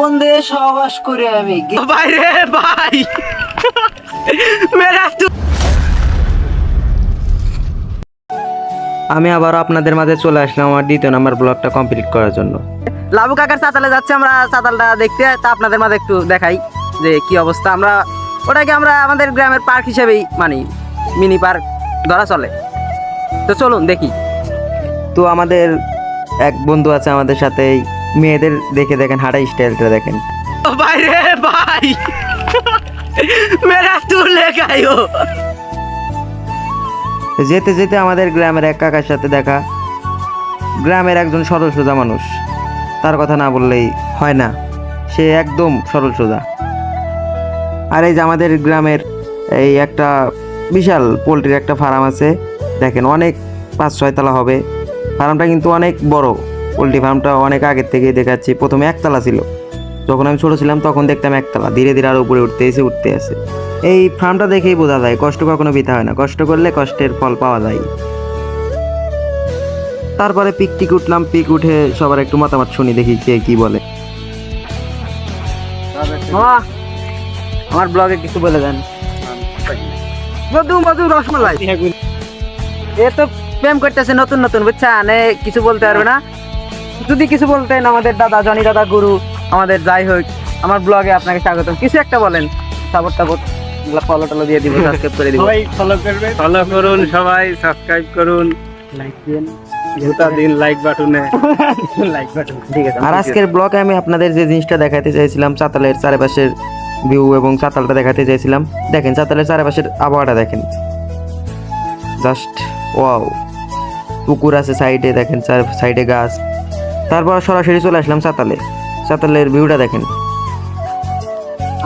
কোন দেশে সহবাস করে আমি? ভাই রে ভাই। মেরা আমি আবার আপনাদের মাঝে চলে আসলাম আমার দ্বিতীয় নাম্বার ব্লগটা কমপ্লিট করার জন্য। লাবু কাকার চাতালে যাচ্ছে আমরা চাতালটা দেখতে তা আপনাদের মাঝে একটু দেখাই যে কি অবস্থা। আমরা ওটাকে আমরা আমাদের গ্রামের পার্ক হিসেবেই মানি মিনি পার্ক ধরা চলে। তো চলুন দেখি। তো আমাদের এক বন্ধু আছে আমাদের সাথে এই মেয়েদের দেখে দেখেন হাঁটা স্টাইলটা দেখেন। ভাই রে ভাই! মেরা তু লেখাইও যেতে যেতে আমাদের গ্রামের এক কাকার সাথে দেখা। গ্রামের একজন সরল সোজা মানুষ। তার কথা না বললেই হয় না। সে একদম সরল সোজা। আর এই যে আমাদের গ্রামের এই একটা বিশাল পোলট্রির একটা ফার্ম আছে। দেখেন অনেক পাঁচ ছয়তলা হবে। ফার্মটা কিন্তু অনেক বড়। পোলট্রি ফার্মটা অনেক আগের থেকেই দেখাচ্ছি। প্রথমে একতলা ছিল। যখন আমি ছোট ছিলাম, তখন দেখতাম একতলা। ধীরে ধীরে আরও উপরে উঠতে, এসে উঠতে আছে এই ফার্মটা দেখেই বোঝা যায়, কষ্ট কখনো বৃথা হয় না। কষ্ট করলে কষ্টের ফল পাওয়া যায়। তারপরে পিক টিক উঠলাম। পিক উঠে সবার একটু মতামত শুনি, দেখি কে কি বলে। আমার ব্লগে কিছু বলে দেন। রসমালাই। এ তো প্রেম করতেছে নতুন নতুন, বুঝছেন? কিছু বলতে পারবে না। যদি কিছু বলতেন আমাদের দাদা জনি দাদা গুরু আমাদের যাই হোক আমার ব্লগে আপনাকে স্বাগতম। কিছু একটা বলেন সাপোর্ট টাপোর্ট ফলো টলো দিয়ে দিব সাবস্ক্রাইব করে দিব। সবাই ফলো করবে। ফলো করুন সবাই সাবস্ক্রাইব করুন। লাইক দিন জুতা দিন লাইক বাটনে লাইক বাটন ঠিক আছে। আর আজকের ব্লগে আমি আপনাদের যে জিনিসটা দেখাতে চাইছিলাম চাতালের চারপাশের ভিউ এবং চাতালটা দেখাতে চাইছিলাম দেখেন চাতালের চারপাশের আবহাওয়াটা দেখেন। জাস্ট ওয়াও পুকুর আছে সাইডে দেখেন সাইডে গাছ। তারপর সরাসরি চলে আসলাম চাতালে চাতালের ভিউটা দেখেন।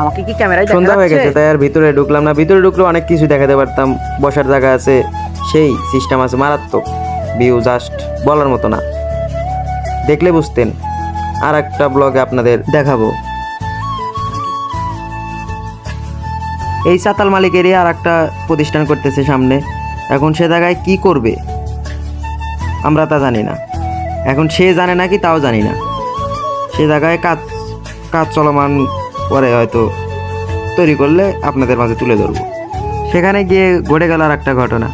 আমাকে কি ক্যামেরায় সন্ধ্যা হয়ে গেছে তাই আর ভিতরে ঢুকলাম না। ভিতরে ঢুকলে অনেক কিছু দেখাতে পারতাম। বসার জায়গা আছে সেই সিস্টেম আছে মারাত্মক। ভিউ জাস্ট বলার মতো না। দেখলে বুঝতেন আর একটা ব্লগে আপনাদের দেখাবো। এই চাতাল মালিকেরই আর একটা প্রতিষ্ঠান করতেছে সামনে। এখন সে জায়গায় কি করবে? আমরা তা জানি না। এখন সে জানে নাকি তাও জানি না। সে জায়গায় কাজ কাজ চলমান পরে হয়তো তৈরি করলে আপনাদের মাঝে তুলে ধরবো। সেখানে গিয়ে ঘটে গেল আর একটা ঘটনা।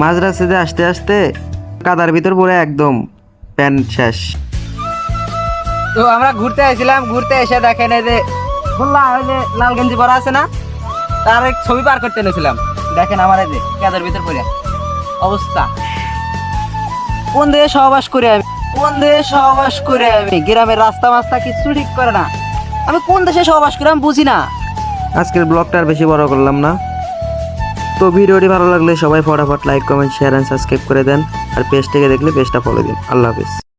মাঝ রাস্তাতে আসতে আসতে কাদার ভিতর পড়ে একদম প্যান্ট শেষ। তো আমরা ঘুরতে আসছিলাম ঘুরতে এসে দেখেন এই যে বললাম ওই যে লাল গেঞ্জি পরা আছে না? তার ছবি পার করতে এনেছিলাম। দেখেন আমার এই যে কাদার ভিতর পড়ে। অবস্থা। কোন দেশে সহবাস করে আমি? কোন দেশে সহবাস করে আমি? গ্রামের রাস্তা মাস্তা কিছু ঠিক করে না। আমি কোন দেশে সহবাস করে আমি বুঝি না। আজকের ব্লগটা আর বেশি বড় করলাম না। তো ভিডিওটি ভালো লাগলে সবাই ফটাফট like comment share and subscribe করে দেন। আর পেজটাকে দেখলে পেজটা ফলো দিন। আল্লাহ হাফিজ।